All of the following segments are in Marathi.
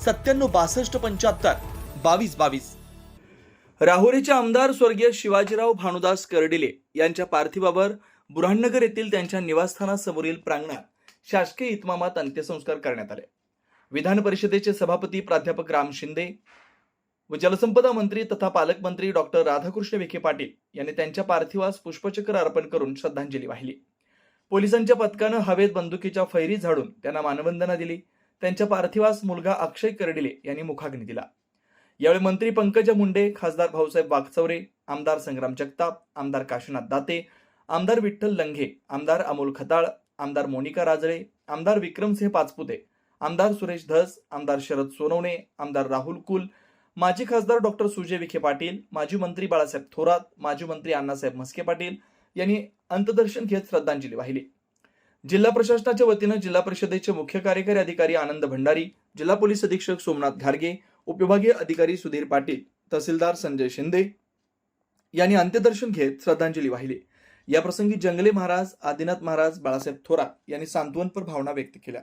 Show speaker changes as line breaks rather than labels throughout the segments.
सत्त्याण्णव बासष्ट पंच्याहत्तर. बावीस बावीस. राहुरीचे आमदार स्वर्गीय शिवाजीराव भानुदास कर्डिले यांच्या पार्थिवावर बुऱ्हाणनगर येथील त्यांच्या निवासस्थानासमोरील प्रांगणात शासकीय इतमामात अंत्यसंस्कार करण्यात आले. विधान परिषदेचे सभापती प्राध्यापक राम शिंदे व जलसंपदा मंत्री तथा पालकमंत्री डॉक्टर राधाकृष्ण विखे पाटील यांनी त्यांच्या पार्थिवास पुष्पचक्र अर्पण करून श्रद्धांजली वाहिली. पोलिसांच्या पथकानं हवेत बंदुकीच्या फैरी झाडून त्यांना मानवंदना दिली. त्यांच्या पार्थिवास मुलगा अक्षय कर्डिले यांनी मुखाग्नी दिला. यावेळी मंत्री पंकजा मुंडे खासदार भाऊसाहेब वागचौरे आमदार संग्राम जगताप आमदार काशीनाथ दाते आमदार विठ्ठल लंघे आमदार अमोल खताळ आमदार मोनिका राजळे आमदार विक्रमसिंह पाचपुते आमदार सुरेश धस आमदार शरद सोनवणे आमदार राहुल कुल माजी खासदार डॉक्टर सुजय विखे पाटील माजी मंत्री बाळासाहेब थोरात माजी मंत्री अण्णासाहेब म्हस्के पाटील यांनी अंतदर्शन घेत श्रद्धांजली वाहिली. जिल्हा प्रशासनाच्या वतीनं जिल्हा परिषदेचे मुख्य कार्यकारी अधिकारी आनंद भंडारी जिल्हा पोलीस अधीक्षक सोमनाथ घारगे उपविभागीय अधिकारी सुधीर पाटील तहसीलदार संजय शिंदे यांनी अंत्यदर्शन घेत श्रद्धांजली वाहिली. याप्रसंगी जंगले महाराज आदिनाथ महाराज बाळासाहेब थोरात यांनी सांत्वनपर भावना व्यक्त केल्या.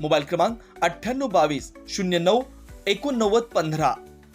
मोबाईल क्रमांक अठ्ठ्याण्णव बावीस शून्य नऊ एकोणनव्वद पंधरा.